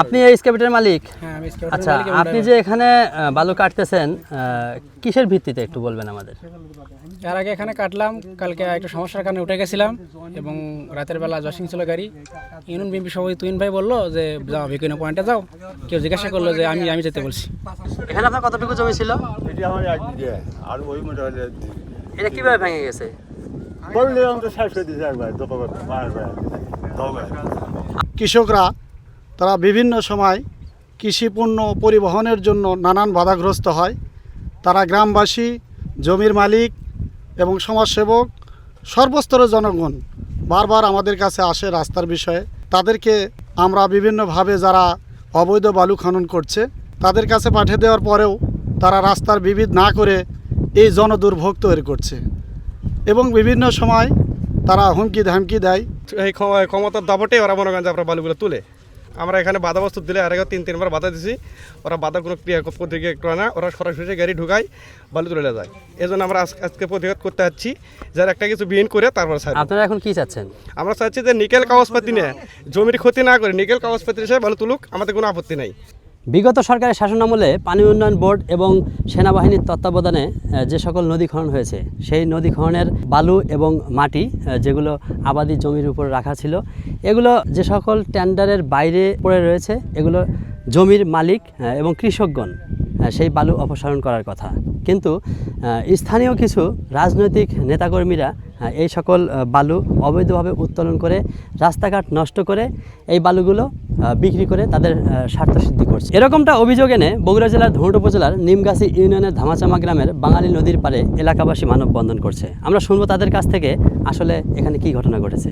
আপনি এই স্ক্যাপিটার মালিক? হ্যাঁ আচ্ছা আপনি যে এখানে বালু কাটতেছেন কিসের ভিত্তিতে একটু বলবেন আমাদের? এর আগে এখানে কাটলাম কালকে একটু সমস্যার কারণে উঠে গেছিলাম এবং রাতের বেলা জসিং ছিল গাড়ি। ইউনিয়ন বিএনপি সভাপতি তুইন ভাই বলল যে যাও বিভিন্ন পয়েন্টে যাও। কেউ জিজ্ঞাসা করল যে আমি আমি যেতে বলছি। এখানে আপনার কতটুকু জমি ছিল? এটি আমার আর ওই মোটা এটা কীভাবে ভেঙে গেছে? বললে আমি তো শেষ করে দিয়েছি একবার দোকান। কৃষকরা তারা বিভিন্ন সময় কৃষি পণ্য পরিবহনের জন্য নানান বাধাগ্রস্ত হয়। তারা গ্রামবাসী, জমির মালিক এবং সমাজসেবক, সর্বস্তরের জনগণ বারবার আমাদের কাছে আসে রাস্তার বিষয়ে। তাদেরকে আমরা বিভিন্নভাবে যারা অবৈধ বালু খনন করছে, তাদের কাছে পাঠিয়ে দেওয়ার পরেও তারা রাস্তার বিবিধ না করে এই জনদুর্ভোগ তৈরি করছে। এবং বিভিন্ন সময় তারা হুমকি ধামকি দেয়। এই ক্ষম- ক্ষমতার দাপটে ওরা মনে করেন যে আপনার বালুগুলো তুলে। আমরা এখানে বাধা বস্তু দিলে আর তিন তিনবার বাধা দিছি। ওরা বাধা কোনো ক্রিয়া প্রতিক্রিয়া করে না। ওরা সরাসরি গাড়ি ঢুকায় বালু তুলে যায়। এই জন্য আমরা আজ- আজকে প্রতিবাদ করতে চাচ্ছি যার একটা কিছু বিহীন করে তারপর আপনারা এখন কি চাচ্ছেন? আমরা চাচ্ছি যে নিকেল কাগজপাতি নিয়ে। জমির ক্ষতি না করে নিকেল কাগজপাতি হিসেবে বালু তুলুক আমাদের কোনো আপত্তি নাই। বিগত সরকারের শাসনামলে পানি উন্নয়ন বোর্ড এবং সেনাবাহিনীর তত্ত্বাবধানে যে সকল নদী খনন হয়েছে, সেই নদী খননের বালু এবং মাটি যেগুলো আবাদি জমির উপর রাখা ছিল, এগুলো যে সকল টেন্ডারের বাইরে পড়ে রয়েছে, এগুলো জমির মালিক এবং কৃষকগণ সেই বালু অপসারণ করার কথা। কিন্তু স্থানীয় কিছু রাজনৈতিক নেতাকর্মীরা এই সকল বালু অবৈধভাবে উত্তোলন করে, রাস্তাঘাট নষ্ট করে, এই বালুগুলো বিক্রি করে তাদের স্বার্থসিদ্ধি স্বার্থ সিদ্ধি করছে। এরকমটা অভিযোগ এনে বগুড়া জেলার ধুনট উপজেলার নিমগাছি ইউনিয়নের ধামাচামা গ্রামের বাঙালি নদীর পারে এলাকাবাসী মানববন্ধন করছে। আমরা শুনব তাদের কাছ থেকে আসলে এখানে কি ঘটনা ঘটেছে।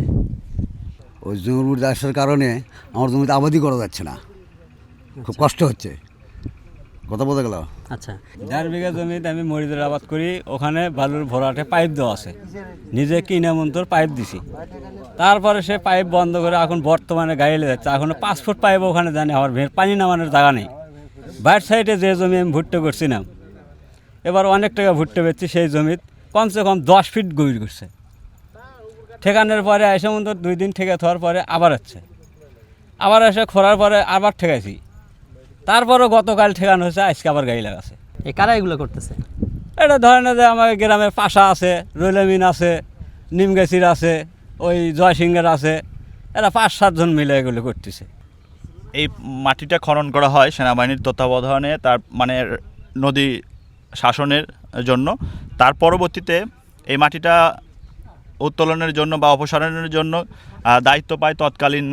ওই জমির আসার কারণে আমার জমিতে আবাদি করা যাচ্ছে না। খুব কষ্ট হচ্ছে। কথা বলতে গেল? আচ্ছা। দেড় বিঘা জমিতে আমি মরিদের আবাদ করি ওখানে বালুর ভরাটে পাইপ দেওয়া আছে। নিজে কিনে মন্তর পাইপ দিছি। তারপরে সে পাইপ বন্ধ করে এখন বর্তমানে গাড়ি যাচ্ছে। এখন পাঁচ ফুট পাইপ ওখানে জানি আমার ভেড় পানি নামানোর জায়গা নেই। বাইর সাইডে যে জমি আমি ভুট্টে করছিলাম এবার অনেক টাকা ভুট্টে পেয়েছি সেই জমিত কমসে কম দশ ফিট গভীর করছে। ঠেকানোর পরে এসে মতো দুই দিন ঠেকে থাকার পরে আবার হচ্ছে আবার এসে খোরার পরে আবার ঠেকাইছি। তারপরও গতকাল ঠেকানো হয়েছে আজকে আবার গাড়ি লাগাছে এ কারা এগুলো করতেছে? এটা ধরেন যে আমার গ্রামের পাশা আছে রৈলামিন আছে নিমগাছির আছে ওই জয়সিংহের আছে এরা পাঁচ সাতজন মিলে এগুলো করতেছে। এই মাটিটা খনন করা হয় সেনাবাহিনীর তত্ত্বাবধানে তার মানে নদী শাসনের জন্য। তার পরবর্তীতে এই মাটিটা উত্তোলনের জন্য বা অপসারণের জন্য দায়িত্ব পায় তৎকালীন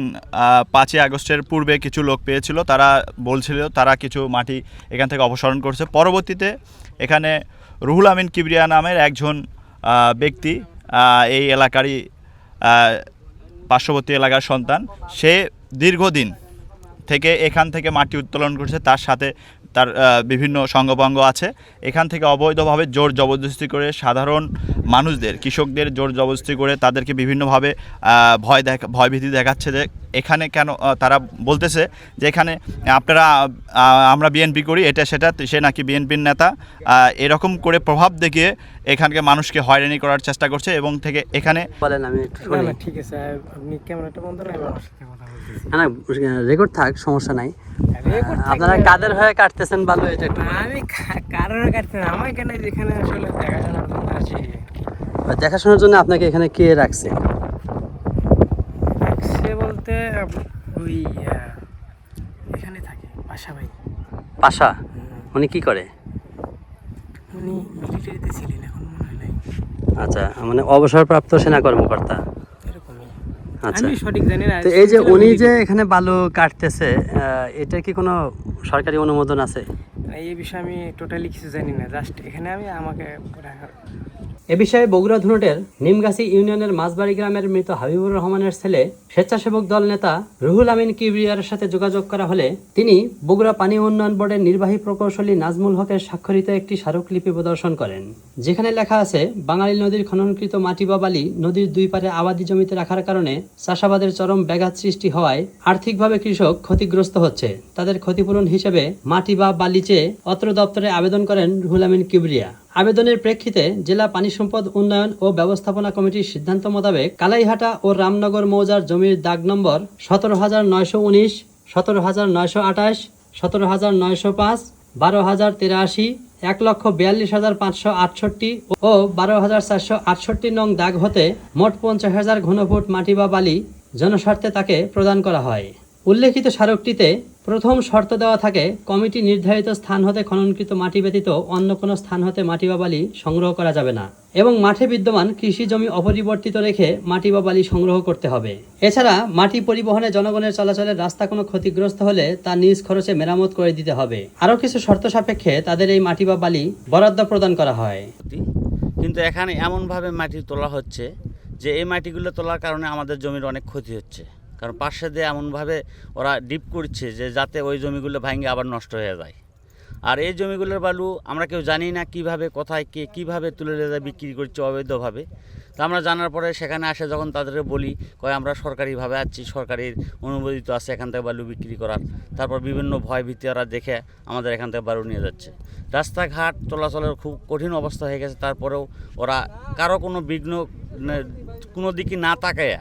পাঁচই আগস্টের পূর্বে কিছু লোক পেয়েছিল। তারা বলছিল তারা কিছু মাটি এখান থেকে অপসারণ করছে। পরবর্তীতে এখানে রুহুল আমিন কিবরিয়া নামের একজন ব্যক্তি এই এলাকারই পার্শ্ববর্তী এলাকার সন্তান। সে দীর্ঘদিন থেকে এখান থেকে মাটি উত্তোলন করছে। তার সাথে তার বিভিন্ন সঙ্গভঙ্গ আছে। এখান থেকে অবৈধভাবে জোর জবরদস্তি করে সাধারণ মানুষদের কৃষকদের জোর জবরদস্তি করে তাদেরকে বিভিন্নভাবে ভয় দেখা ভয়ভীতি দেখাচ্ছে যে এখানে কেন তারা বলতেছে যে এখানে আপনারা আমরা বিএনপি করি এটা সেটা সে নাকি বিএনপির নেতা এরকম করে প্রভাব দেখিয়ে এখানকে মানুষকে হয়রানি করার চেষ্টা করছে এবং থেকে এখানে বলেন আমি ঠিক আছে আপনি ক্যামেরাটা বন্ধ রাখবেন আমার সাথে কথা বলতেছি না রেকর্ড থাক সমস্যা নাই। আপনারা কাদের হয়ে কাটতেছেন বালু এটা আমি কারোর না আমার এখানে যেখানে আসলে জন্য আসি? দেখাশোনার জন্য আপনাকে এখানে কে রাখছে? সে বলতে ওই এখানে থাকে বাসা ভাই। পাশা? উনি কি করে? উনি মিলিটারিতে ছিলেন এখন মনে হয় নাই। আচ্ছা মানে অবসরপ্রাপ্ত সেনা কর্মকর্তা আচ্ছা। আমি সঠিক জানি না তো এই যে উনি যে এখানে বালু কাটতেছে এটার কি কোনো সরকারি অনুমোদন আছে? এই বিষয়ে আমি টোটালি কিছু জানি না জাস্ট এখানে আমি আমাকে এ বিষয়ে বগুড়া ধুনটের নিমগাছি ইউনিয়নের মাঝবাড়ি গ্রামের মৃত হাবিবুর রহমানের ছেলে স্বেচ্ছাসেবক দল নেতা রুহুল আমিন কিবরিয়ার সাথে যোগাযোগ করা হলে তিনি বগুড়া পানি উন্নয়ন বোর্ডের নির্বাহী প্রকৌশলী নাজমুল হকের স্বাক্ষরিত একটি স্মারকলিপি প্রদর্শন করেন। যেখানে লেখা আছে, বাঙালি নদীর খননকৃত মাটি বা বালি নদীর দুই পারে আবাদি জমিতে রাখার কারণে চাষাবাদের চরম ব্যাঘাত সৃষ্টি হওয়ায় আর্থিকভাবে কৃষক ক্ষতিগ্রস্ত হচ্ছে। তাদের ক্ষতিপূরণ হিসেবে মাটি বা বালি চেয়ে অত্র দপ্তরে আবেদন করেন রুহুল আমিন কিবরিয়া। আবেদনের প্রেক্ষিতে জেলা পানি সম্পদ উন্নয়ন ও ব্যবস্থাপনা কমিটির সিদ্ধান্ত মোতাবেক কালাইহাটা ও রামনগর মৌজার জমির দাগ নম্বর সতেরো হাজার নয়শো উনিশ, সতেরো হাজার নয়শো আঠাশ, সতেরো হাজার নয়শো পাঁচ, বারো হাজার তেরাশি, এক লক্ষ বিয়াল্লিশ হাজার পাঁচশো আটষট্টি ও বারো হাজার চারশো আটষট্টি নং দাগ হতে মোট পঞ্চাশ হাজার ঘনফুট মাটি বা বালি জনস্বার্থে তাকে প্রদান করা হয়। উল্লেখিত স্মারকটিতে প্রথম শর্ত দেওয়া থাকে, কমিটি নির্ধারিত স্থান হতে খননকৃত মাটি ব্যতীত অন্য কোনো স্থান হতে মাটি বা বালি সংগ্রহ করা যাবে না। এবং মাঠে বিদ্যমান কৃষি জমি অপরিবর্তিত রেখে মাটি বা বালি সংগ্রহ করতে হবে। এছাড়া মাটি পরিবহনে জনগণের চলাচলের রাস্তা কোনো ক্ষতিগ্রস্ত হলে তা নিজ খরচে মেরামত করে দিতে হবে। আরও কিছু শর্ত সাপেক্ষে তাদের এই মাটি বা বালি বরাদ্দ প্রদান করা হয়। কিন্তু এখানে এমনভাবে মাটি তোলা হচ্ছে যে এই মাটিগুলো তোলার কারণে আমাদের জমির অনেক ক্ষতি হচ্ছে। কারণ পাশে দিয়ে এমনভাবে ওরা ডিপ করছে যে যাতে ওই জমিগুলো ভাঙে আবার নষ্ট হয়ে যায়। আর এই জমিগুলোর বালু আমরা কেউ জানি না কীভাবে, কোথায়, কে কীভাবে তুলে নিয়ে যায়, বিক্রি করছে অবৈধভাবে। তা আমরা জানার পরে সেখানে আসে যখন তাদেরকে বলি, কয় আমরা সরকারিভাবে আছি সরকারি অনুমোদিত আছে এখান থেকে বালু বিক্রি করার। তারপর বিভিন্ন ভয় ভীতি ওরা দেখে আমাদের এখান থেকে বালু নিয়ে যাচ্ছে। রাস্তাঘাট চলাচলের খুব কঠিন অবস্থা হয়ে গেছে, তারপরেও ওরা কারও কোনো বিঘ্ন কোনো দিকে না তাকায়া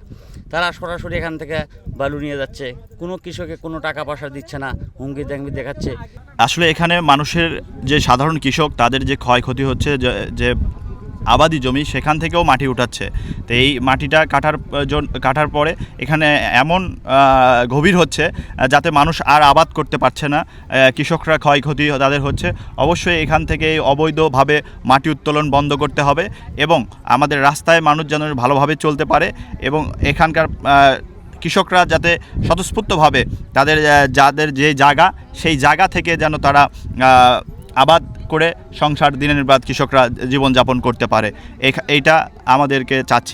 তারা সরাসরি এখান থেকে বালু নিয়ে যাচ্ছে। কোনো কৃষকে কোনো টাকা পয়সা দিচ্ছে না, হুমকি দেখবি দেখাচ্ছে। আসলে এখানে মানুষের যে সাধারণ কৃষক, তাদের যে ক্ষয়ক্ষতি হচ্ছে, যে- যে আবাদি জমি সেখান থেকেও মাটি উঠাচ্ছে। তো এই মাটিটা কাটার কাটার পরে এখানে এমন গভীর হচ্ছে যাতে মানুষ আর আবাদ করতে পারছে না কৃষকরা ক্ষয়ক্ষতি তাদের হচ্ছে। অবশ্যই এখান থেকে অবৈধভাবে মাটি উত্তোলন বন্ধ করতে হবে এবং আমাদের রাস্তায় মানুষ যেন ভালোভাবে চলতে পারে এবং এখানকার কৃষকরা যাতে স্বতঃস্ফূর্তভাবে তাদের যাদের যে জায়গা, সেই জায়গা থেকে যেন তারা আবাদ করে সংসার দিনের বাদ কৃষকরা জীবনযাপন করতে পারে। এইটা আমাদেরকে চাচ্ছি।